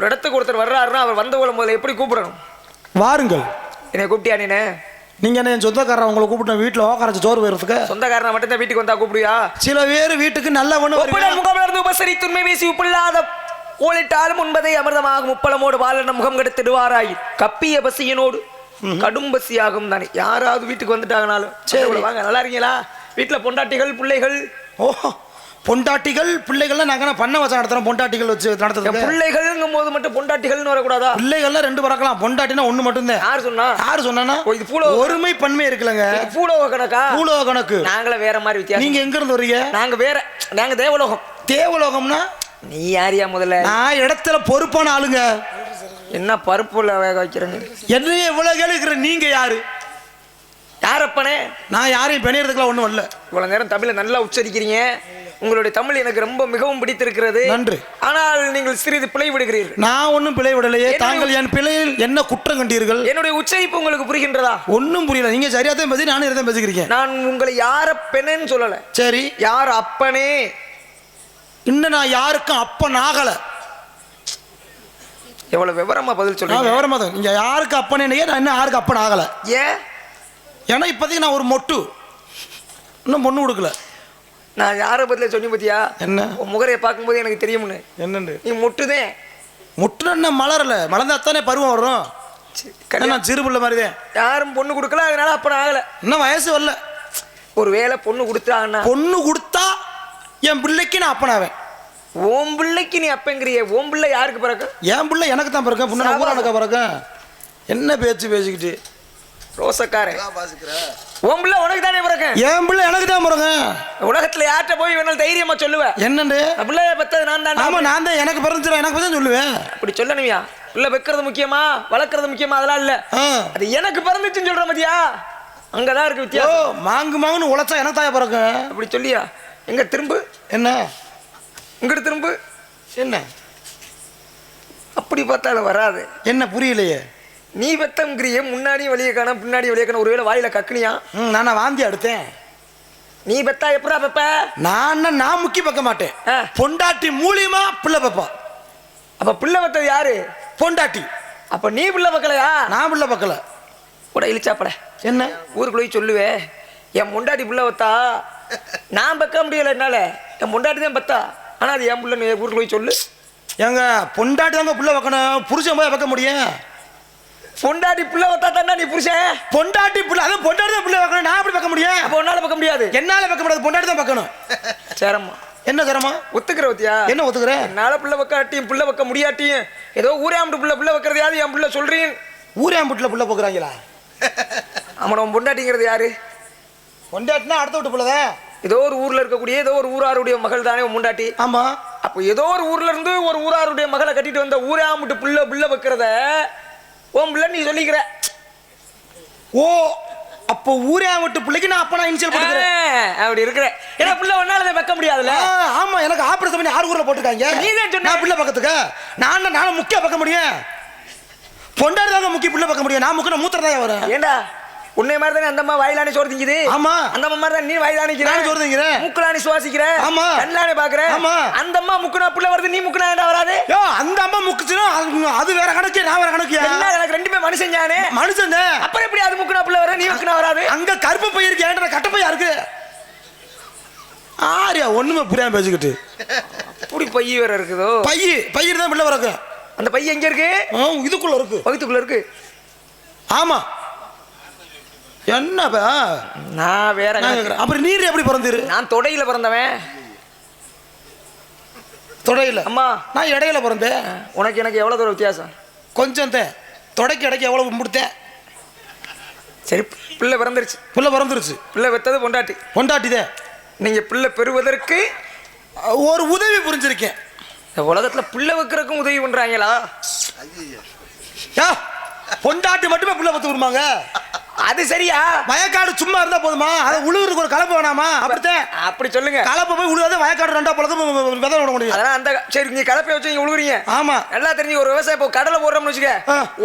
ஒரு இடத்துக்கு ஒருத்தர் வர்றாருன்னா அவர் வந்தவங்களை முதல்ல எப்படி கூப்பிடணும்? வாருங்கள். என்னை கூப்பிட்டியா நீனு? நீங்க என்ன என் சொந்தக்காரன் உங்களை கூப்பிட்டு வீட்டில் உக்காரச்சு சோறு போயிருறதுக்கு சொந்தக்காரனை மட்டும் தான் வீட்டுக்கு வந்தா கூப்பிடுவியா? சில பேர் வீட்டுக்கு நல்ல ஒண்ணு ஒப்பிடல் முகமலர்ந்து உபசரி துண்மை வீசி உப்பில்லாத ஓலிட்டாலும் உண்பதை அமிர்தமாக முப்பலமோடு வாழன முகம் கெடுத்திடுவாராய். கப்பிய பசியனோடு கடும் பசியாகும் தானே. யாராவது வீட்டுக்கு வந்துட்டாங்கனாலும். சரி. வாங்க நல்லா இருக்கீங்களா? வீட்டுல பொண்டாட்டிகள் பிள்ளைகள். ஓ பொண்டாட்டிகள் பிள்ளைகள்லாம் நாங்க என்ன பண்ண வச்சு நடத்துறோம்? பொண்டாட்டிகள் வச்சு என் நடத்துறதுக்கு? பிள்ளைகள்ங்கும் போது மட்டும் பொண்டாட்டிகள்னு வரக்கூடாதா? பிள்ளைகள்லாம் ரெண்டு பறக்கலாம் பொண்டாட்டினா ஒண்ணு மட்டும்தான். யார் சொன்னா? யாரு சொன்னா இது பூலோக- ஒருமை பன்மை இருக்குல்லங்க. பூலோக கணக்கா? பூலோக கணக்கு. நாங்களே வேற மாதிரி வித்தியாசம். நீங்க எங்க இருந்து வரீங்க? நாங்க வேற நாங்க தேவலோகம். தேவலோகம்னா? நீ யாரியா முதல்ல? நான் இடத்துல பொறுப்பான ஆளுங்க. என்ன பருப்புல வேக வைக்கிறேங்க? என்னைய இவ்வளவு கேளுக்கிற நீங்க யாரு? யாரப்பனே நான் யாரையும் பெணியறதுக்குலாம் ஒண்ணும் வரல. இவ்வளவு நேரம் தமிழை நல்லா உச்சரிக்கிறீங்க. உங்களுடைய தமிழ் எனக்கு ரொம்ப மிகவும் பிடித்திருக்கிறது. நன்றி. ஆனால் நீங்கள் சிறிது பிழை விடுகிறீர்கள் நான் ஒன்றும் பிழை விடலையே தாங்கள் என் பிழையில் என்ன குற்றம் கண்டீர்கள்? என்னுடைய உச்சரிப்பு உங்களுக்கு புரிகின்றதா? ஒன்றும் புரியல. நீங்க சரியா தான் பேசி நானும் தான் பேசிக்கிறீங்க. நான் உங்களை யார பெண்ணேன்னு சொல்லல. சரி. யார் அப்பனே? இன்னும் நான் யாருக்கும் அப்பன் ஆகல. எவ்வளவு விவரமா பதில் சொல்றீங்க? விவரமா தான். நீங்க யாருக்கு அப்பனே நான் இன்னும் யாருக்கு அப்பன் ஆகல. ஏன்? ஏன்னா இப்போதைக்கு நான் ஒரு மொட்டு. இன்னும் பொண்ணு கொடுக்கல. நான் யார பதில சொன்னி பத்தியா? என்ன? உன் முகரையை பார்க்கும்போது எனக்கு தெரியும்னு. என்னண்டு? நீ முட்டுதேன் முட்டுனா மலரல? மலர்ந்தா தானே பருவம் வரும். கல்யாணம் நான் சிறு பிள்ளை மாதிரிதான் யாரும் பொண்ணு கொடுக்கல அதனால அப்பன ஆகல. இன்னும் வயசு வரல. ஒரு வேளை பொண்ணு கொடுத்தாங்கன்னா. பொண்ணு கொடுத்தா என் பிள்ளைக்கு நான் அப்பனாவேன். ஓம் பிள்ளைக்கு நீ அப்பங்கிறிய. ஓம் பிள்ளை யாருக்கு பிறகு என் பிள்ளை எனக்கு தான் பிறக்கேன் புண்ணா ஊரானுக்கா பிறக்கேன் என்ன பேச்சு பேசிக்கிட்டு. ரோசக்காரன். ஓம் பிள்ளை உனக்கு தானே பிறகு என் பிள்ளை எனக்கு தான் பிறக்கேன் உலகத்துல யார்கிட்ட போய் வேணாலும் தைரியமா சொல்லுவேன் என்னண்டு? பிள்ளைய பெத்தது நான் தான் ஆமா நான் தான் எனக்கு பிறந்துடும் எனக்கு தான் சொல்லுவேன். அப்படி சொல்லணுமியா. பிள்ளை வைக்கிறது முக்கியமா வளர்க்கறது முக்கியமா அதெல்லாம் இல்ல. அது எனக்கு பிறந்துச்சுன்னு சொல்ற மதியா அங்கதான் இருக்கு வித்தியாசம். மாங்கு மாங்குன்னு உழைச்சா எனக்கு தாயா பிறக்கும் அப்படி சொல்லியா? எங்க திரும்பு? என்ன? இங்கிட்டு திரும்பு? என்ன? அப்படி பார்த்தாலும் வராது. என்ன புரியலையே. நீ வெத்தங்கிறிய முன்னாடி வழியை காண பின்னாடி வழியை காண ஒருவேளை வாயில கக்குனியா? நான் வாந்தி எடுத்தேன்? நீ பெத்தா எப்படா பெப்ப நான் நான் முக்கி பார்க்க மாட்டேன். பொண்டாட்டி மூலியமா பிள்ளை பப்பா அப்ப பிள்ளை பெத்தது யாரு? பொண்டாட்டி. அப்ப நீ பிள்ளை பக்கலையா நான் பிள்ளை பக்கல கூட இழிச்சாப்பட என்ன? ஊருக்குள்ள போய் சொல்லுவே. என் முண்டாட்டி புள்ள வத்தா நான் பக்க முடியல என்னால. என் முண்டாட்டி தான் பத்தா ஆனா அது என் புள்ள ஊருக்குள்ள போய் சொல்லு. எங்க பொண்டாட்டி தாங்க பிள்ளை வைக்கணும். புருஷன் போய் வைக்க முடியும். பொண்டாட்டி புள்ள வத்தா தானே நீ புருஷன்? பொண்டாட்டி பிள்ளை அதான் பொண்டாட்டி தான் பிள்ளை வைக்கணும். நான் எப்படி வைக்க முடியும்? அப்ப உன்னால பக்க முடியாது. என்னால வைக்க முடியாது. பொண்டாட்டி தான் வைக்கணும் சேரம்மா. என்ன சிரமம்? ஒத்துக்கிற வத்தியா? என்ன ஒத்துக்கிற? என்னால புள்ள வைக்காட்டியும் புள்ள வைக்க முடியாட்டியும் ஏதோ ஊரே புள்ள புள்ள வைக்கிறது யாரு என் புள்ள சொல்றீன். ஊரேம்புட்டில் பிள்ளை போக்குறாங்களா அவன உன் பொண்டாட்டிங்கிறது யாரு? பொண்டாட்டினா அடுத்த விட்டு பிள்ளைதான் ஏதோ ஒரு ஊர்ல இருக்கக்கூடிய ஏதோ ஒரு ஊராருடைய மகள் தானே உன் முண்டாட்டி ஆமா. அப்போ ஏதோ ஒரு ஊர்ல இருந்து ஒரு ஊராருடைய மகளை கட்டிட்டு வந்த ஊரே ஆம்பிட்டு புள்ள புள்ள வைக்கிறத உன் புள்ள நீ சொல்லிக்கிற. ஓ அப்போ ஊரே விட்டு பிள்ளைக்கு நான் அப்ப நான் இனிஷியல் போட்டுக்கிறேன் அப்படி இருக்கிற. ஏன்னா புள்ள ஒன்னால வைக்க முடியாதுல்ல? ஆமா எனக்கு ஆபரேஷன் பண்ணி ஆறு ஊர்ல போட்டுருக்காங்க. நீதான் சொன்ன. நான் பிள்ளை பக்கத்துக்கு. நான் நானும் முக்கிய பார்க்க முடியும். பொண்டாடி தாங்க முக்கிய பிள்ளை பார்க்க முடியும். நான் முக்கிய மூத்திரம் தான் வரேன் ஏண்டா? உன்னை மாதிரி தானே அந்த அம்மா வாயிலானே சோறு திங்குது ஆமா. அந்த அம்மா மாதிரி தான் நீ வாயிலானே நானும் சோறு திங்கிறேன். மூக்கலானே சுவாசிக்கிற. ஆமா. கண்ணானே பாக்குற. ஆமா. அந்த அம்மா முக்குனா புள்ள வருது நீ முக்குனா ஏன்டா வராது? யோ அந்த அம்மா முக்குச்சுன்னா அது- வேற கணக்கு நான் வேற கணக்கியா? என்ன எனக்கு ரெண்டுமே மனுஷன் தானே? மனுஷன் அப்புறம் எப்படி அது முக்குனா புள்ள வர நீ முக்குனா வராது? அங்க கருப்பு பை இருக்கு ஏன்டா கட்ட பையா இருக்கு? ஆரியா ஒண்ணுமே புரியாம பேசிக்கிட்டு. இப்படி பைய வேற இருக்குதோ? பைய பையிட்டு தான் பிள்ளை வரக்கு அந்த பைய எங்க இருக்கு? இதுக்குள்ள இருக்கு. வகுத்துக்குள்ள இருக்கு. ஆமா. என்ன பா? நான் வேற. அப்புறம் நீர் எப்படி பிறந்துரு நான் தொடையில பிறந்தவன். தொடையில? அம்மா. நான் இடையில பிறந்தேன். உனக்கு எனக்கு எவ்வளவு தூரம் வித்தியாசம்? கொஞ்சம் தான் தொடைக்கு இடைக்கு எவ்வளவு முடித்தேன் சரி பிள்ளை பிறந்துருச்சு. பிள்ளை பிறந்துருச்சு. பிள்ளை வெத்தது பொண்டாட்டி. பொண்டாட்டிதேன் நீங்க பிள்ளை பெறுவதற்கு ஒரு உதவி புரிஞ்சிருக்கேன். இந்த உலகத்துல பிள்ளை வைக்கிறதுக்கும் உதவி பண்றாங்களா? யா, பொண்டாட்டி மட்டுமே பிள்ளை பத்து விடுமாங்க அது சரியா? வயக்காடு சும்மா இருந்தா போதுமா? அதை உழுவுறதுக்கு ஒரு கலப்பு வேணாமா? அப்படித்தான் அப்படி சொல்லுங்க. கலப்பை போய் உழுவாத வயக்காடு ரெண்டா பொழுது விதை விட முடியும். அதெல்லாம் அந்த சரி நீங்க கலப்பை வச்சு நீங்க உழுகுறீங்க. ஆமா. நல்லா தெரிஞ்சு ஒரு விவசாயம் இப்போ கடலை போடுறோம்னு வச்சுக்க.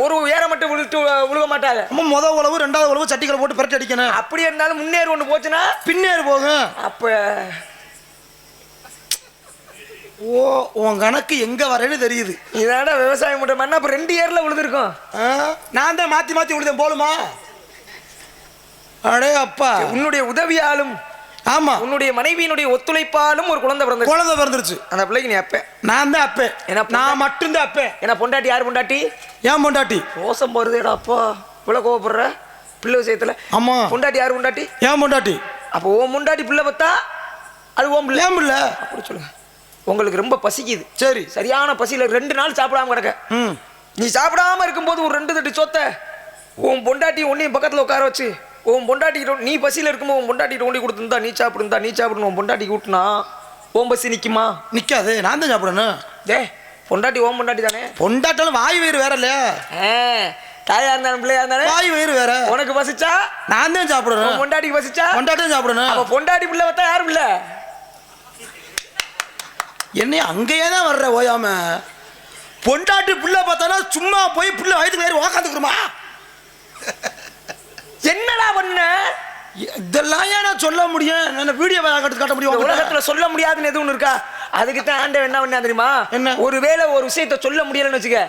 ஒரு ஏற மட்டும் விழுட்டு விழுக மாட்டாங்க. நம்ம முத உழவு ரெண்டாவது உழவு சட்டிகளை போட்டு பிரட்டி அடிக்கணும். அப்படி இருந்தாலும் முன்னேறு ஒன்று போச்சுன்னா? பின்னேறு போகும். அப்ப ஓ உன் கணக்கு எங்க வரேன்னு தெரியுது. இதாடா விவசாயம் பண்ற மாதிரி அப்ப ரெண்டு ஏர்ல விழுந்திருக்கும். நான் தான் மாத்தி மாத்தி விழுதேன் போலுமா? அடே அப்பா. உன்னுடைய உதவியாலும் ஆமா. உன்னுடைய மனைவியினுடைய ஒத்துழைப்பாலும் ஒரு குழந்தை பிறந்தது குழந்தை பிறந்துருச்சு. அந்த பிள்ளைக்கு நீ அப்ப. நான் தான் அப்பேன் ஏன்னா நான் மட்டும்தான் அப்பேன் ஏன்னா பொண்டாட்டி யார் பொண்டாட்டி? ஏன் பொண்டாட்டி? மோசம் போறதேடா அப்பா. இவ்வளவு கோவப்படுற? பிள்ளை விஷயத்துல. ஆமா. பொண்டாட்டி யார் பொண்டாட்டி? ஏன் பொண்டாட்டி? அப்போ ஓ முண்டாட்டி பிள்ளை பார்த்தா அது ஓம் பிள்ளை. ஏன் பிள்ளை? அப்படி சொல்லுங்க. உங்களுக்கு ரொம்ப பசிக்குது. சரி. சரியான பசியில ரெண்டு நாள் சாப்பிடாம கிடக்க. ம். நீ சாப்பிடாம இருக்கும்போது ஒரு ரெண்டு தட்டு சொத்த உன் பொண்டாட்டி உன்னையும் பக்கத்துல உட்கார வச்சு உன் பொண்டாட்டி நீ பசியில இருக்கும்போது உன் பொண்டாட்டி ஒண்டி கொடுத்துருந்தா நீ சாப்பிடுந்தா நீ சாப்பிடணும். உன் பொண்டாட்டி ஊட்டினா ஓம் பசி நிக்குமா? நிக்காது நான் தான் சாப்பிடணும். டே பொண்டாட்டி ஓம் பொண்டாட்டி தானே? பொண்டாட்டாலும் வாய் வயிறு வேற இல்லையா? தாயா இருந்தாலும் பிள்ளையா இருந்தாலும் வாய் வயிறு வேற. உனக்கு பசிச்சா? நான் தான் சாப்பிடணும். பொண்டாட்டிக்கு பசிச்சா? பொண்டாட்டும் சாப்பிடணும். அப்ப பொண்டாட்டி பிள்ளை பார்த்தா யாரும் இல்ல. என்னைய அங்கேயே தான் வர்ற ஓயாம. பொண்டாட்டி புள்ள பார்த்தானா சும்மா போய் புள்ள வயிற்றுக்கு ஏறி உக்காந்துக்கிறோமா என்னடா பண்ண? இதெல்லாம் ஏன் நான் சொல்ல முடியும்? நான் வீடியோ காட்ட காட்ட முடியும்? உலகத்துல சொல்ல முடியாதுன்னு எதுவும் இருக்கா? அதுக்கு தான் ஆண்டவன் என்ன பண்ணா தெரியுமா? என்ன? ஒருவேளை ஒரு விஷயத்த சொல்ல முடியலன்னு வச்சுக்க.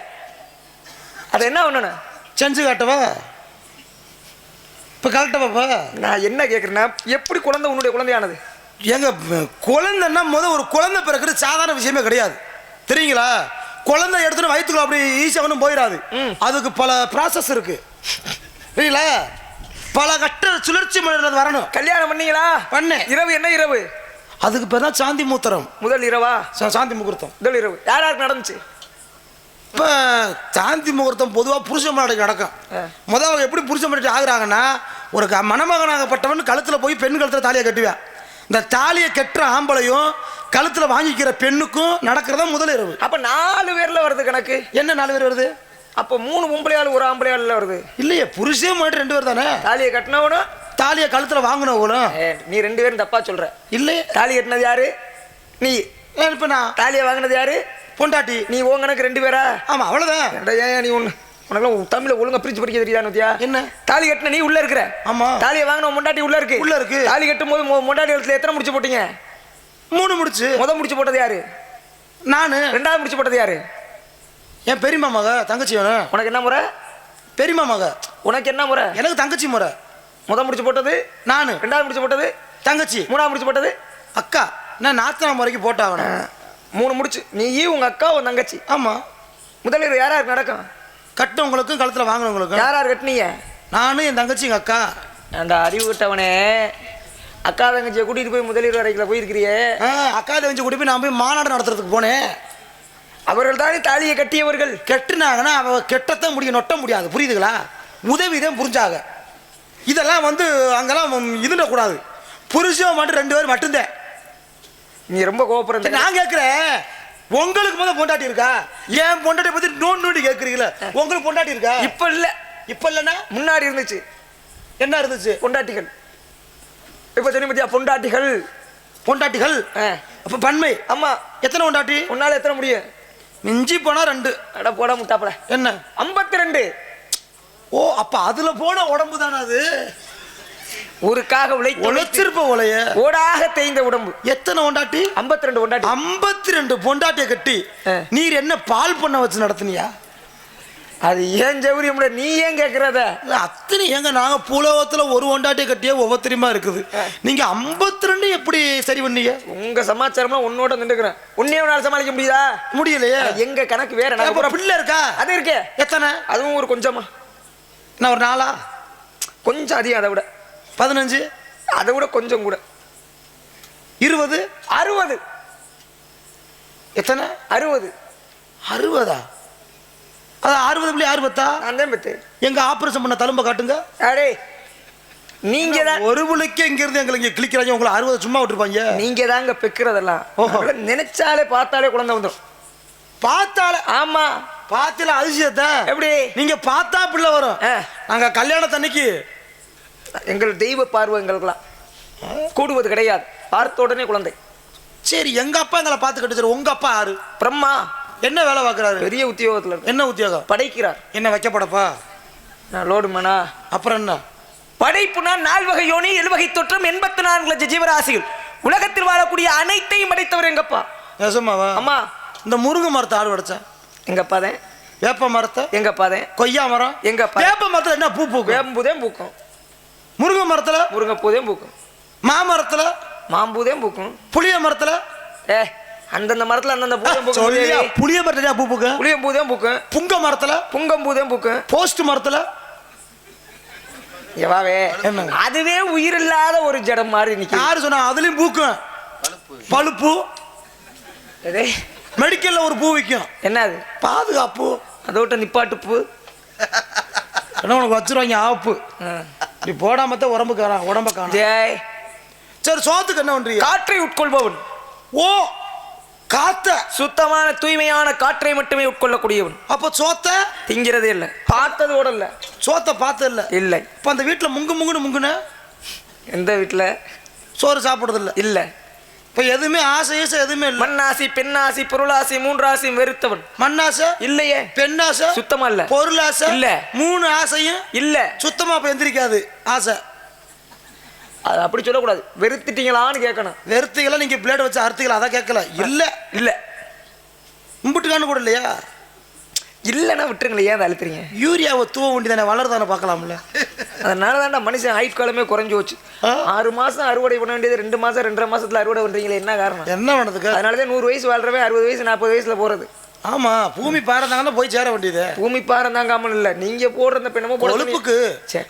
அது என்ன பண்ணணும்? செஞ்சு காட்டவா? இப்போ கரெக்டாப்பா நான் என்ன கேக்குறேன்னா எப்படி குழந்தை உன்னுடைய குழந்தையானது? எங்க குழந்தைன்னா முத ஒரு குழந்தை பிறக்கிறது சாதாரண விஷயமே கிடையாது. தெரியுங்களா? குழந்தை எடுத்துட்டு வயிற்றுக்குள்ள அப்படி ஈஸியாக ஒன்றும் போயிடாது. அதுக்கு பல ப்ராசஸ் இருக்கு. சரிங்களா பல கட்ட சுழற்சி வரணும். கல்யாணம் பண்ணீங்களா? பண்ணேன். இரவு என்ன இரவு? அதுக்கு பேர் தான் சாந்தி மூத்திரம். முதல் இரவா? சாந்தி முகூர்த்தம். முதல் இரவு. யார் யாருக்கு நடந்துச்சு? இப்போ சாந்தி முகூர்த்தம் பொதுவாக புருஷ மாடுக்கு நடக்கும். ஆ. முதல்ல எப்படி புருஷ மாட்டு ஆகுறாங்கன்னா ஒரு மணமகனாகப்பட்டவன் கழுத்தில் போய் பெண் கழுத்தில் தாலியை கட்டுவேன். இந்த தாலியை கட்டுற ஆம்பளையும் கழுத்தில் வாங்கிக்கிற பெண்ணுக்கும் நடக்கிறதா முதல் இரவு. அப்ப நாலு பேர்ல வருது கணக்கு. என்ன நாலு பேர் வருது? அப்ப மூணு பொம்பளையாள் ஒரு ஆம்பளையாள் வருது. இல்லையே புருஷன் மாட்டு ரெண்டு பேர் தானே? தாலியை கட்டினவனும் தாலியை கழுத்தில் வாங்கினவங்களும் ஏ, நீ ரெண்டு பேரும் தப்பா சொல்ற. இல்லையே தாலி கட்டினது யாரு? நீ. இப்போ நான் தாலியை வாங்கினது யாரு? பொண்டாட்டி. நீ உன் கணக்கு ரெண்டு பேரா? ஆமாம் அவ்வளோதான் ஏன் நீ ஒண்ணு உனக்கு தமிழ ஒழுங்கா பிரிச்சு படிக்க தெரியாதா நத்தியா என்ன? தாலி கட்டின நீ உள்ள இருக்கிற. ஆமா. தாலியை வாங்கின முண்டாட்டி உள்ள இருக்கு. உள்ள இருக்கு. தாலி கட்டும் போது முண்டாட்டி இடத்துல எத்தனை முடிச்சு போட்டீங்க? மூணு முடிச்சு. முத முடிச்சு போட்டது யாரு? நான். ரெண்டாவது முடிச்சு போட்டது யாரு? என் பெரியம்மா மக தங்கச்சி வேணும் உனக்கு என்ன முறை? பெரியம்மா மக. உனக்கு என்ன முறை? எனக்கு தங்கச்சி முறை. முத முடிச்சு போட்டது? நான். ரெண்டாவது முடிச்சு போட்டது? தங்கச்சி. மூணாவது முடிச்சு போட்டது? அக்கா நான் நாத்தனா முறைக்கு போட்டாகணும் மூணு முடிச்சு. நீ உங்க அக்கா உன் தங்கச்சி. ஆமாம் முதலில் யார் யாருக்கு நடக்கும்? கட்டினவங்களுக்கும் கழுத்தில் வாங்கினவங்களுக்கும் யார் யார் கட்டினீங்க? நானும் என் தங்கச்சி எங்கள் அக்கா. அந்த அறிவு விட்டவனே அக்கா தங்கச்சியை கூட்டிட்டு போய் முதலீடு வரைக்கும் போயிருக்கிறியே. அக்கா தெரிஞ்சு கூட்டி போய் நான் போய் மாநாடு நடத்துறதுக்கு போனேன். அவர்கள் தானே தாலியை கட்டியவர்கள். கெட்டுனாங்கன்னா அவ கெட்டத்தான் முடியும் நொட்ட முடியாது. புரியுதுங்களா? உதவி தான் புரிஞ்சாக இதெல்லாம் வந்து அங்கெல்லாம் இதுடக்கூடாது புருஷன் மட்டும் ரெண்டு பேர் மட்டும்தான். நீ ரொம்ப கோவப்படுற நான் கேட்குறேன் உங்களுக்கு முதல் பொண்டாட்டி இருக்கா? ஏன் பொண்டாட்டி பத்தி நோண்டி நோண்டி கேட்குறீங்களா உங்களுக்கு பொண்டாட்டி இருக்கா? இப்ப இல்ல. இப்போ இல்லைன்னா முன்னாடி இருந்துச்சு. என்ன இருந்துச்சு? பொண்டாட்டிகள். இப்ப சொன்னி பத்தியா பொண்டாட்டிகள். பொண்டாட்டிகள். அப்போ பன்மை. ஆமா எத்தனை பொண்டாட்டி? உன்னால எத்தனை முடியும்? மிஞ்சி போனா ரெண்டு. அட போட முட்டாப்பல என்ன? ஐம்பத்தி ரெண்டு. ஓ அப்ப அதுல போன உடம்பு தானே அது? ஊருக்காக உழைத்து உழைச்சிருப்ப உலைய ஓடாக தேய்ந்த உடம்பு. எத்தனை பொண்டாட்டி? ஐம்பத்தி ரெண்டு பொண்டாட்டி. ஐம்பத்தி ரெண்டு பொண்டாட்டியை கட்டி. நீர் என்ன பால் பண்ண வச்சு நடத்துனியா? அது ஏன் ஜவுரியம் நீ ஏன் கேக்குறத? இல்ல, அத்தனை ஏங்க நாங்க பூலோகத்துல ஒரு பொண்டாட்டியை கட்டியே ஒவ்வொருத்தரியமா இருக்குது? நீங்க ஐம்பத்தி ரெண்டு எப்படி சரி பண்ணீங்க? உங்க சமாச்சாரம்லாம் உன்னோட நின்றுக்கிறேன் உன்னையே உன்னால சமாளிக்க முடியுதா? முடியலையே. எங்க கணக்கு வேற பூரா- பிள்ளை இருக்கா? அது இருக்கே. எத்தனை? அதுவும் ஒரு கொஞ்சமா. நான் ஒரு நாளா? கொஞ்சம் அதிகம் அதை விட. பதினஞ்சு அதை விட கொஞ்சம் கூட. இருபது அறுபது. எத்தனை? அறுபது. அறுபதா? அது அறுபது புள்ளி அறுபத்தா? நான் தான் பெத்து. எங்க ஆபரேஷன் பண்ண தழும்ப காட்டுங்க. அடே நீங்க தான் ஒரு புள்ளிக்கு இங்க இருந்து எங்களை இங்க கிளிக்கிறாங்க உங்களை அறுபது சும்மா விட்டுருப்பாங்க. நீங்க தாங்க பெக்கிறதெல்லாம். நினைச்சாலே பார்த்தாலே குழந்தை வந்துடும் பார்த்தால? ஆமா. பார்த்துல அதிசயத்தை? எப்படி? நீங்க பார்த்தா பிள்ளை வரும். நாங்க கல்யாணத்தன்னைக்கு எங்கள் தெய்வ பார்வை எங்களுக்கெல்லாம் கூடுவது கிடையாது. பார்த்த உடனே குழந்தை. சரி எங்க அப்பா எங்களை பார்த்து கட்டுச்சாரு உங்க அப்பா யாரு? பிரம்மா. என்ன வேலை பார்க்கறாரு? பெரிய உத்தியோகத்தில் என்ன உத்தியோகம்? படைக்கிறார். என்ன வைக்கப்படப்பா? நான் லோடு மனா. அப்புறம் என்ன? படைப்புனா நால் வகை யோனி எழுவகை தொற்றம் எண்பத்தி நான்கு லட்சம் ஜீவராசிகள். உலகத்தில் வாழக்கூடிய அனைத்தையும் படைத்தவர் எங்கப்பா? நெசமாவா அம்மா. இந்த முருங்கை மரத்தை ஆடு உடைச்சேன் எங்க அப்பாதேன் வேப்ப மரத்தை? எங்க அப்பாதேன் கொய்யா மரம்? எங்க அப்பா வேப்ப மரத்துல என்ன பூ பூக்கும்? வேம்புதேன் பூக்கும். முருங்கை மரத்துல? முருங்கைப்பூதேன் பூக்கும். மாமரத்துல? மாம்பூதேன் பூக்கும். புளிய மரத்துல? ஏ அந்தந்த மரத்துல அந்தந்த பூதம் பூக்கும். புளிய மரத்துல பூ பூக்கும் புளியம்பூதேன் பூக்கும். புங்க மரத்துல? புங்கம்பூதேன் பூக்கும். போஸ்ட் மரத்துல? எவாவே? அதுவே உயிர் இல்லாத ஒரு ஜடம் மாதிரி நிக்குது. யாரு சொன்னா அதுலயும் பூக்கும். பழுப்பு. மெடிக்கல்ல ஒரு பூ விற்கும் என்ன அது பாதுகாப்பு. அதோட்ட நிப்பாட்டு பூ. உனக்கு வச்சிருவாங்க ஆப்பு. ஆ. இப்படி போடாம தான் உடம்பு காணா உடம்ப காணா. ஜெய் சரி சோத்துக்கு என்ன பண்றீங்க? காற்றை உட்கொள்பவன். ஓ காத்த. சுத்தமான தூய்மையான காற்றை மட்டுமே உட்கொள்ளக்கூடியவன். அப்ப சோத்த? திங்கிறதே இல்லை. பார்த்தது கூட இல்லை. சோத்த பார்த்து இல்ல. இல்லை. இப்ப அந்த வீட்டுல முங்கு முங்குன்னு முங்குன? எந்த வீட்டில் சோறு சாப்பிடுறது இல்ல. இல்லை. இப்ப எதுவுமே ஆசை ஈசை எதுவுமே இல்ல. மண்ணாசி பெண்ணாசி பொருளாசி மூன்றாசி வெறுத்தவன். மண்ணாசை இல்லையே. பெண்ணாசை சுத்தமா இல்ல. பொருளாசை இல்ல. மூணு ஆசையும் இல்ல. சுத்தமா இப்ப எந்திரிக்காது ஆசை. அது அப்படி சொல்லக்கூடாது. வெறுத்துட்டீங்களான்னு கேட்கணும். வெறுத்தீங்களா? நீங்க பிளேட் வச்சு அறுத்தீங்களா? அதான் கேட்கல. இல்ல. இல்ல. கும்பிட்டுக்கான்னு கூட இல்லையா? இல்லைன்னா விட்டுருங்களேன் ஏன் அதை அழுத்துறீங்க? யூரியாவை தூவ வேண்டி தானே வளருதானே பார்க்கலாம்ல? அதனால தான்டா மனுஷன் ஹைட் காலமே குறைஞ்சு போச்சு. ஆறு மாசம் அறுவடை பண்ண வேண்டியது ரெண்டு மாசம் ரெண்டரை மாசத்துல அறுவடை பண்றீங்களே என்ன காரணம்? என்ன பண்ணதுக்கு அதனால தான் நூறு வயசு வாழ்றவே அறுபது வயசு நாற்பது வயசுல போறது. ஆமா பூமி பாருந்தாங்கன்னா போய் சேர வேண்டியது. பூமி பாரம் தாங்காமல் இல்ல நீங்க போடுற அந்த பெண்ணமோ கொழுப்புக்கு.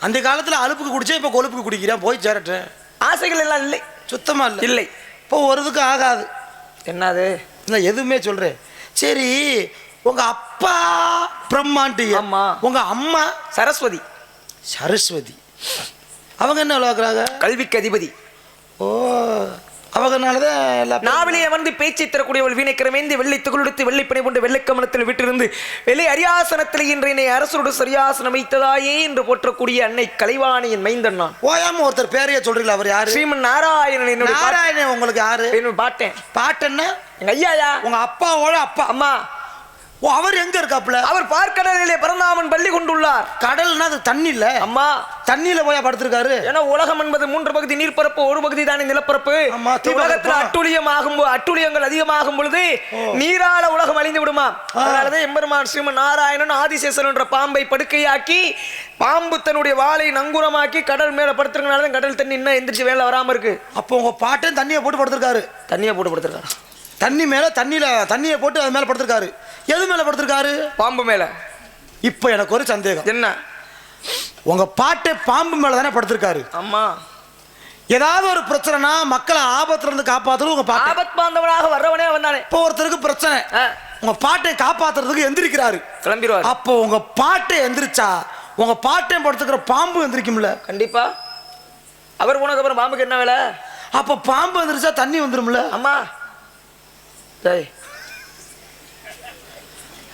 அந்த காலத்துல அலுப்புக்கு குடிச்சா இப்ப கொழுப்புக்கு குடிக்கிறேன் போய் சேரட்டேன். ஆசைகள் எல்லாம் இல்லை. சுத்தமா இல்ல. இல்லை. இப்போ ஒரு இதுக்கு ஆகாது. என்னது? இல்லை எதுவுமே சொல்றேன். சரி உங்க அப்பா பிரம்மாண்டி ஆமா. உங்க அம்மா சரஸ்வதி. சரஸ்வதி. அவங்க என்ன விளையாக்குறாங்க கல்விக்கு அதிபதி. ஓ அவங்கனாலதான் எல்லா நாவிலே அமர்ந்து பேச்சை தரக்கூடியவள் வீணைக்கிறமேந்து வெள்ளை துகளுடுத்து வெள்ளை பணி கொண்டு வெள்ளை கமலத்தில் விட்டிருந்து வெள்ளை அரியாசனத்தில் இன்று என்னை அரசரோடு சரியாசனம் வைத்ததாயே என்று போற்றக்கூடிய அன்னை கலைவாணியின் மைந்தன் நான். ஓயாம ஒருத்தர் பேரையே சொல்றீங்களா அவர் யாரு? ஸ்ரீமன் நாராயணன் என்னுடைய நாராயணன் உங்களுக்கு யாரு? என்னுடைய பாட்டேன். பாட்டு என்ன? எங்க ஐயாயா? உங்க அப்பாவோட அப்பா. அம்மா. ஓ அவர் எங்க இருக்காப்புல? அவர் பார்க்கடலிலே பிறந்தாமன் பள்ளி கொண்டுள்ளார். கடல்னா அது தண்ணி இல்ல அம்மா. தண்ணியில போய் படுத்திருக்காரு? ஏன்னா உலகம் என்பது மூன்று பகுதி நீர்ப்பரப்பு ஒரு பகுதி தானே நிலப்பரப்பு. உலகத்தில் அட்டுழியம் ஆகும் அட்டுழியங்கள் அதிகமாகும் பொழுது நீரால உலகம் அழிந்து விடுமா? அதனாலதான் எம்பெருமான் ஸ்ரீமன் நாராயணன் ஆதிசேஷன் என்ற பாம்பை படுக்கையாக்கி பாம்பு தன்னுடைய வாளை நங்கூரமாக்கி கடல் மேல படுத்துறதுனால தான் கடல் தண்ணி இன்னும் எந்திரிச்சு வேலை வராம இருக்கு. அப்போ உங்க பாட்டன் தண்ணியை போட்டு படுத்திருக்காரு. தண்ணியை போட்டு படுத்துருக்காரு. தண்ணி மேல தண்ணியில தண்ணியை போட்டு அது மேல படுத்திருக்காரு. எது மேல படுத்திருக்காரு? பாம்பு மேல. இப்போ எனக்கு ஒரு சந்தேகம். என்ன? உங்க பாட்டை பாம்பு மேல தானே படுத்திருக்காரு. அம்மா ஏதாவது ஒரு பிரச்சனைனா மக்களை ஆபத்துல இருந்து காப்பாத்துறது உங்க பாட்டு. ஆபத் பாந்தவனாக வர்றவனே வந்தானே இப்போ ஒருத்தருக்கு பிரச்சனை. உங்க பாட்டை காப்பாத்துறதுக்கு எந்திரிக்கிறாரு. கிளம்பிடுவார் அப்போ உங்க பாட்டை எந்திரிச்சா உங்க பாட்டை படுத்துக்கிற பாம்பு எந்திரிக்கும்ல. கண்டிப்பா. அவர் உனக்கு அப்புறம் பாம்புக்கு என்ன வேலை? அப்ப பாம்பு எந்திரிச்சா தண்ணி வந்துரும்ல. அம்மா டேய்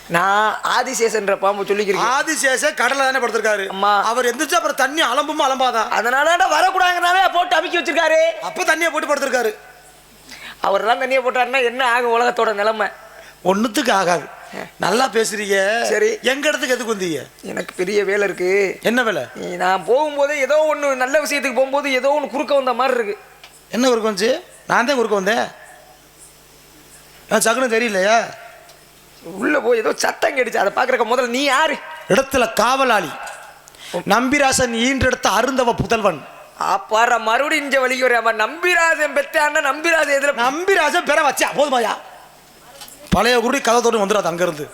நான் ஆதிசேஷன்ற பாம்பு சொல்லிக்கிறேன் ஆதிசேஷ கடல்ல தானே படுத்திருக்காரு. அம்மா. அவர் எந்திரிச்சா அப்புறம் தண்ணி அலம்புமா அலம்பாதா? அதனால வரக்கூடாதுனாவே போட்டு அமுக்கி வச்சிருக்காரு. அப்ப தண்ணியை போட்டு படுத்திருக்காரு. அவர்லாம் தண்ணியை போட்டாருன்னா என்ன ஆகும் உலகத்தோட நிலைமை? ஒண்ணுத்துக்கு ஆகாது. நல்லா பேசுறீங்க. சரி. எங்க இடத்துக்கு எதுக்கு வந்தீங்க? எனக்கு பெரிய வேலை இருக்கு. என்ன வேலை? நான் போகும்போதே ஏதோ ஒன்று நல்ல விஷயத்துக்கு போகும்போது ஏதோ ஒன்று குறுக்க வந்த மாதிரி இருக்கு. என்ன குறுக்க வந்துச்சு? நான் தான் குறுக்க வந்தேன். சகுனம் தெரியலையா? உள்ள போய் ஏதோ சத்தம் கேட்டுச்சு. அதை பார்க்குறக்க முதல்ல நீ யாரு? இடத்துல காவலாளி. நம்பிராசன் ஈன்றெடுத்த அருந்தவ புதல்வன். அப்பாற மறுபடியும் இங்க வலிக்கு வர நம்பிராஜன் பெத்தான்னா நம்பிராஜன் எதுல நம்பிராசன் பெற வச்சா போதுமாயா பழைய குருடி கதை தோடு வந்துடாது அங்கிருந்து.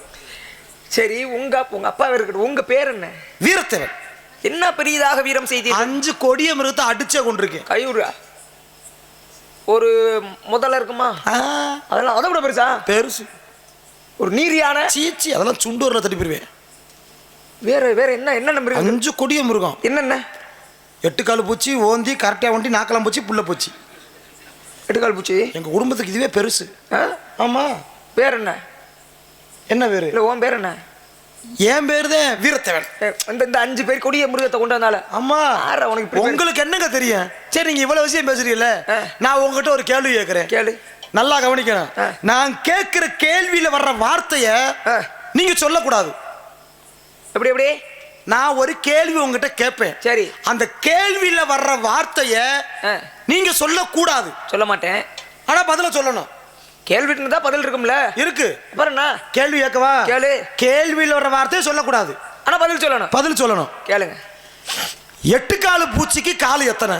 சரி உங்க உங்க அப்பா இருக்கட்டும். உங்க பேர் என்ன? வீரத்தேவன். என்ன பெரியதாக வீரம் செய்தீர்கள்? அஞ்சு கொடிய மிருகத்தை அடிச்சே கொண்டிருக்கேன். கையூரா? ஒரு முதல்ல இருக்குமா? அதெல்லாம் அதை விட பெருசா? பெருசு. ஒரு நீர் யானை சீச்சி அதெல்லாம் சுண்டூரில் தட்டி போயிருவேன். வேற வேற என்ன என்ன நம்பர் அஞ்சு கொடிய மிருகம். என்னென்ன? எட்டு கால் பூச்சி ஓந்தி கரெக்டாக வண்டி நாக்கலாம் பூச்சி புள்ள பூச்சி. எட்டுக்கால் பூச்சி? எங்கள் குடும்பத்துக்கு இதுவே பெருசு? ஆமாம் பேர் என்ன? என்ன பேரு இல்ல உன் பேர் என்ன? என் பேர் தான் வீரத்தேவன். இந்த இந்த அஞ்சு பேர் கொடிய மிருகத்தை கொண்டு வந்தால. ஆமா உனக்கு? உங்களுக்கு என்னங்க தெரியும்? சரி நீங்க இவ்வளவு விஷயம் பேசுறீங்கல்ல. நான் உங்ககிட்ட ஒரு கேள்வி கேட்கிறேன் கேளு. நல்லா கவனிக்கணும். நான் கேட்கிற கேள்வியில வர்ற வார்த்தைய. நீங்க சொல்லக்கூடாது. எப்படி எப்படி? நான் ஒரு கேள்வி உங்ககிட்ட கேட்பேன் சரி. அந்த கேள்வியில வர்ற வார்த்தைய நீங்க சொல்லக்கூடாது. சொல்ல மாட்டேன். ஆனா பதில சொல்லணும். கேள்வி இருந்தா பதில் இருக்கும்ல. இருக்கு. அப்புறம் என்ன? கேள்வி கேட்கவா? கேளு. கேள்வியில் வர்ற வார்த்தையை சொல்லக்கூடாது. ஆனா பதில் சொல்லணும். பதில் சொல்லணும். கேளுங்க. எட்டு காலு பூச்சிக்கு காலு எத்தனை?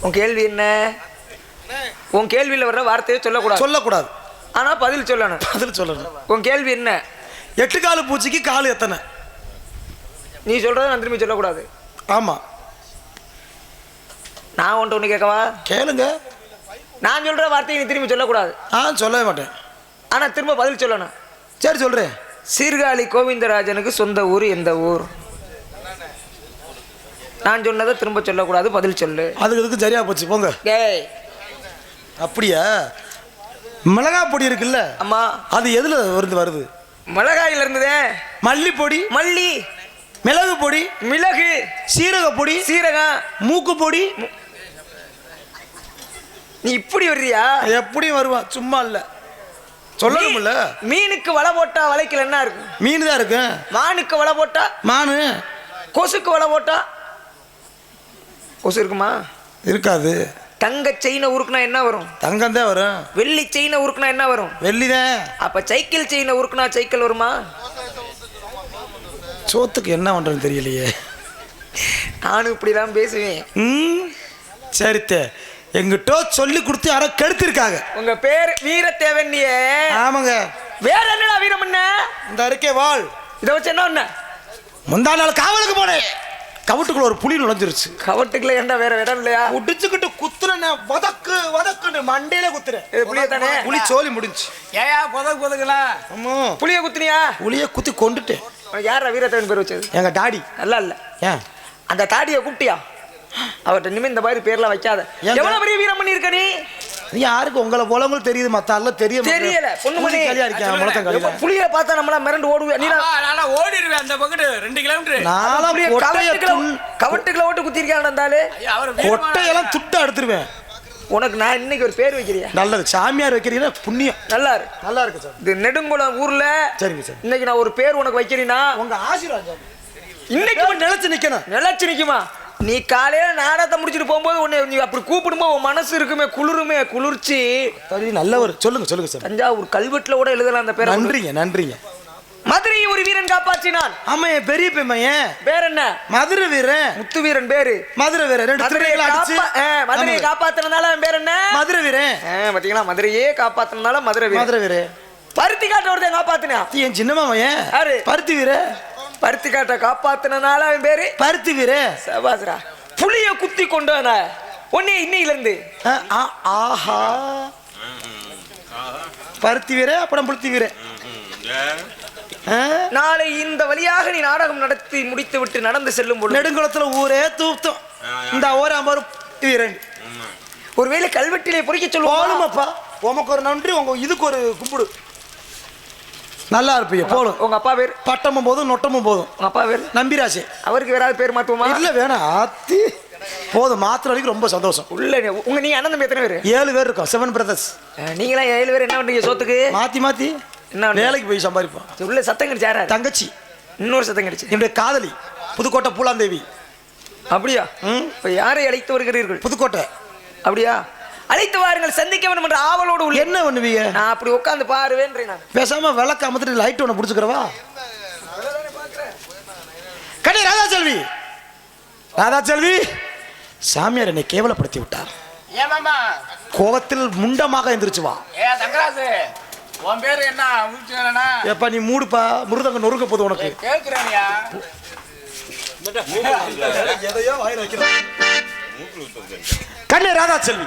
உன் கேள்வி என்ன? உன் கேள்வியில வர்ற வார்த்தையை சொல்லக்கூடாது. சொல்லக்கூடாது. ஆனா பதில் சொல்லணும். பதில் சொல்லணும். உன் கேள்வி என்ன? எட்டு காலு பூச்சிக்கு காலு எத்தனை? நீ சொல்றத நான் திரும்பி சொல்லக்கூடாது. ஆமா. நான் ஒன்று ஒன்று கேட்கவா? கேளுங்க. நான் சொல்ற வார்த்தையை நீ திரும்பி சொல்லக்கூடாது. ஆ சொல்லவே மாட்டேன். ஆனா திரும்ப பதில் சொல்லணும். சரி சொல்றேன். சீர்காழி கோவிந்தராஜனுக்கு சொந்த ஊர் எந்த ஊர்? நான் சொன்னதை திரும்ப சொல்லக்கூடாது பதில் சொல்லு. அதுக்கு இதுக்கு சரியா போச்சு போங்க. ஏய் அப்படியா? மிளகா பொடி இருக்குல்ல? அம்மா. அது எதுல வருது வருது? மிளகாயில இருந்ததே. மல்லிப்பொடி மல்லி. மிளகு பொடி மிளகு. சீரக பொடி சீரகம். மூக்கு பொடி நீ இப்படி வர்றியா? எப்படி வருவான் சும்மா இல்ல. சொல்லணும்ல. மீனுக்கு வலை போட்டா வலைக்கல என்ன இருக்கும்? மீன் தான் இருக்கு. மானுக்கு வலை போட்டா? மானு. கொசுக்கு வலை போட்டா? கொசு இருக்குமா? இருக்காது. தங்க செயினை உருக்குனா என்ன வரும்? தங்கம் தான் வரும். வெள்ளி செயினை உருக்குனா என்ன வரும்? வெள்ளி தான். அப்ப சைக்கிள் செயினை உருக்குனா சைக்கிள் வருமா? சோத்துக்கு என்ன பண்றதுன்னு தெரியலையே. நானும் இப்படிதான் பேசுவேன். ம்? சரித்தே எங்கிட்ட சொல்லி கொடுத்து யாரோ கெடுத்திருக்காங்க. உங்க பேர் வீரத்தேவன்னியே. ஆமாங்க. வேற என்னடா வீரம் என்ன? இந்த இருக்கே வாழ். இதை வச்சு என்ன ஒண்ணு? முந்தா நாள் காவலுக்கு போனேன் கவுட்டுக்குள்ள ஒரு புலி நுழைஞ்சிருச்சு. கவட்டுக்குள்ள ஏன்டா வேற இடம் இல்லையா? குடிச்சுக்கிட்டு குத்துறேன் வதக்கு வதக்குன்னு மண்டையில குத்துறேன். புளிய தானே? புலி சோலி முடிஞ்சு ஏயா புதக்கு புதக்கலாம் ஆமா புளிய குத்துனியா? புலிய குத்தி கொண்டுட்டேன். யாரா வீரத்தேவன் பேர் வச்சது? எங்க டாடி. நல்லா இல்ல. ஏன்? அந்த தாடியை கூப்பிட்டியா? அவர்கிட்ட இனிமே இந்த மாதிரி பேர்லாம் வைக்காத? எவ்வளவு பெரிய வீரம் பண்ணிருக்க நீ? யாருக்கு? உங்களை போலவங்களுக்கு தெரியுது மத்த ஆள்லாம் தெரிய தெரியல பொண்ணு மணி. களியா இருக்கேன் புளிய பார்த்தா நம்மள மிரண்டு ஓடுவே? நீ நானா ஓடிடுவேன் அந்த பக்கத்து ரெண்டு கிலோமீட்டர். புளிய கொட்டைய கவட்டுக்குள்ள ஓட்டு குத்திருக்கான் அவர் கொட்டையெல்லாம் துட்ட எடுத்துருவேன் உனக்கு நான் இன்னைக்கு ஒரு பேர் வைக்கிறியா? நல்லது. சாமியார் வைக்கிறீங்கன்னா புண்ணியம். நல்லா இரு நல்லா இருக்கு சார் இது நெடுங்குளம் ஊர்ல சரிங்க சார் இன்னைக்கு நான் ஒரு பேர் உனக்கு வைக்கிறீன்னா உங்க ஆசீர்வாதம் இன்னைக்கு இன்னைக்கு நிலைச்சு நிக்கணும். நிலைச்சு நிக்குமா? நீ காலையில நாடகத்தை முடிச்சிட்டு போகும்போது உன்னை நீ அப்படி கூப்பிடும்போது உன் மனசு இருக்குமே குளிருமே குளிர்ச்சி. நல்லவர். சொல்லுங்க சொல்லுங்க சார். தஞ்சாவூர் கல்வெட்டுல கூட எழுதலாம் அந்த பேரை. நன்றிங்க நன்றிங்க. மதுரையை ஒரு வீரன் காப்பாற்றினான். ஆமா என் பெரிய பையன் பேர் என்ன? மதுரை வீரன். முத்து வீரன் பேரு. மதுரை வீரன் ரெண்டு மதுரையை திருநீங்களை அடிச்சு. மதுரையை. காப்பாத்தினதால அவன் பேர் என்ன? மதுரை வீரன். பாத்தீங்களா? மதுரையே காப்பாத்தினதால மதுரை வீரன். மதுரை வீரன். பருத்தி காட்ட ஒருத்தன் காப்பாத்தினான். என் சின்ன மாமையன்? பருத்தி வீரன். பருத்தி காட்டை காப்பாத்தினதால அவன் பேரு? பருத்தி வீரன் சபாசரா புளிய குத்தி கொண்டு வந்த உன்னை இன்னையில இருந்து ஆஹா. பருத்தி வீரன் அப்புறம் புளுத்தி வீரன் ஆ? நாளை இந்த வழியாக நீ நாடகம் நடத்தி முடித்து விட்டு நடந்து செல்லும் பொழுது நெடுங்குளத்துல ஊரே தூப்தம் இந்த ஊரே அமரு வீரன். ஒருவேளை கல்வெட்டிலே பொறிக்க சொல்லுவோம்? போலுமப்பா உமக்கு ஒரு நன்றி உங்க இதுக்கு ஒரு கும்பிடு. நல்லா இருப்பீங்க போலும் உங்க அப்பா பேர்? பட்டமும் போதும் நொட்டமும் போதும். உங்க அப்பா பேர்? நம்பிராசே அவருக்கு வேறாவது பேர் மாத்துவோமா? இல்ல வேணாம். ஆத்தி. போதும் மாத்திர வரைக்கும் ரொம்ப சந்தோஷம். உள்ள உங்க நீங்க அண்ணன் எத்தனை பேரு? ஏழு பேர் இருக்கோம் செவன் பிரதர்ஸ் நீங்களாம் ஏழு பேர் என்ன பண்றீங்க சோத்துக்கு? மாத்தி மாத்தி. என்ன? வேலைக்கு போய் சம்பாதிப்போம். உள்ள சத்தம் கிடைச்சு யாரா தங்கச்சி. இன்னொரு சத்தம் கிடைச்சு. என்னுடைய காதலி புதுக்கோட்டை பூலாந்தேவி. அப்படியா. இப்ப யாரை அழைத்து வருகிறீர்கள்? புதுக்கோட்டை. அப்படியா? அழைத்து வாருங்கள் சந்திக்க வேண்டும் என்ற ஆவலோடு உள்ள. என்ன பண்ணுவீங்க? நான் அப்படி உட்காந்து பாருவேன்றேன் நான் பேசாம விளக்க அமர்த்திட்டு லைட் ஒன்று பிடிச்சிக்கிறவா? கண்ணி ராதா செல்வி ராதா செல்வி சாமியார் என்னை கேவலப்படுத்தி விட்டார். கோபத்தில் முண்டமாக எந்திரிச்சு வா. ஏ தங்கராசு உன் பேரு என்ன? எப்ப நீ மூடுப்பா. முருதங்க நொறுக்க போது உனக்கு. கேட்கிறேன்யா கண்ணே ராதா செல்வி